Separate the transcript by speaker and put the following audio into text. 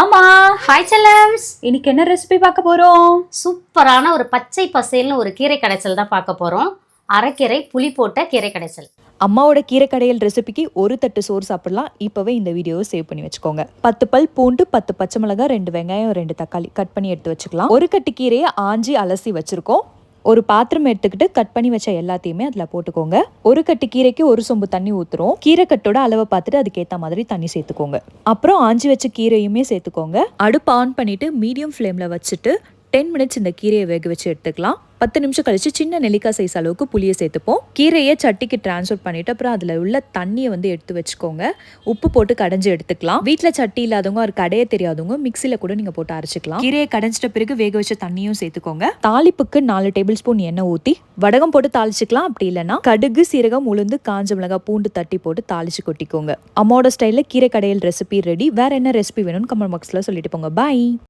Speaker 1: ஆமா
Speaker 2: ஹாய் செல்லம்ஸ்.
Speaker 1: இன்னைக்கு என்ன ரெசிபி பார்க்க போறோம்?
Speaker 2: சூப்பரான ஒரு பச்சை பசேல்னு ஒரு கீரை கடைசல் தான் பார்க்க போறோம். அரைக்கீரை புளி போட்ட கீரை கடைசல்.
Speaker 1: அம்மாவோட கீரை கடையல் ரெசிபிக்கு ஒரு தட்டு சோறு சாப்பிடலாம். இப்போவே இந்த வீடியோவை சேவ் பண்ணி வச்சுக்கோங்க. பத்து பல் பூண்டு பத்து பச்சை மிளகாய் ரெண்டு வெங்காயம் ரெண்டு தக்காளி. கட் பண்ணி எடுத்து வச்சுக்கலாம். ஒரு கட்டு கீரையை ஆஞ்சி அலசி வச்சிருக்கோம். ஒரு பாத்திரம் எடுத்துக்கிட்டு கட் பண்ணி வச்ச எல்லாத்தையுமே அதில் போட்டுக்கோங்க. ஒரு கட்டு கீரைக்கு ஒரு சொம்பு தண்ணி ஊற்றுறோம் கீரைக்கட்டோட அளவை பார்த்துட்டு அதுக்கேற்ற மாதிரி தண்ணி சேர்த்துக்கோங்க. அப்புறம் ஆஞ்சி வச்ச கீரையுமே சேர்த்துக்கோங்க. அடுப்பு ஆன் பண்ணிட்டு மீடியம் ஃப்ளேமில் வச்சுட்டு டென் மினிட்ஸ் இந்த கீரையை வேக வச்சு எடுத்துக்கலாம். பத்து நிமிஷம் கழிச்சு சின்ன நெல்லிக்காய் சைஸ் அளவுக்கு புளியை சேர்த்துப்போம். கீரையை சட்டிக்கு டிரான்ஸ்ஃபர் பண்ணிட்டு அப்புறம் அதில் உள்ள தண்ணியை வந்து எடுத்து வச்சுக்கோங்க. உப்பு போட்டு கடைஞ்சி எடுத்துக்கலாம். வீட்டில் சட்டி இல்லாதவங்க ஒரு கடையே தெரியாதவங்க மிக்சியில் கூட நீங்கள் போட்டு அரைச்சிக்கலாம். கீரையை கடைஞ்சிட்ட பிறகு வேக வச்ச தண்ணியும் சேர்த்துக்கோங்க. தாளிப்புக்கு நாலு டேபிள் ஸ்பூன் எண்ணெய் ஊற்றி வடகம் போட்டு தாளிச்சிக்கலாம். அப்படி இல்லைன்னா கடுகு சீரகம் உளுந்து காஞ்ச மிளகாய் பூண்டு தட்டி போட்டு தாளிச்சு கொட்டிக்கோங்க. அம்மாவோட ஸ்டைலில் கீரை கடையில் ரெசிபி ரெடி வேற என்ன ரெசிபி வேணும்னு கமெண்ட் பாக்ஸில் சொல்லிட்டு போங்க. பாய்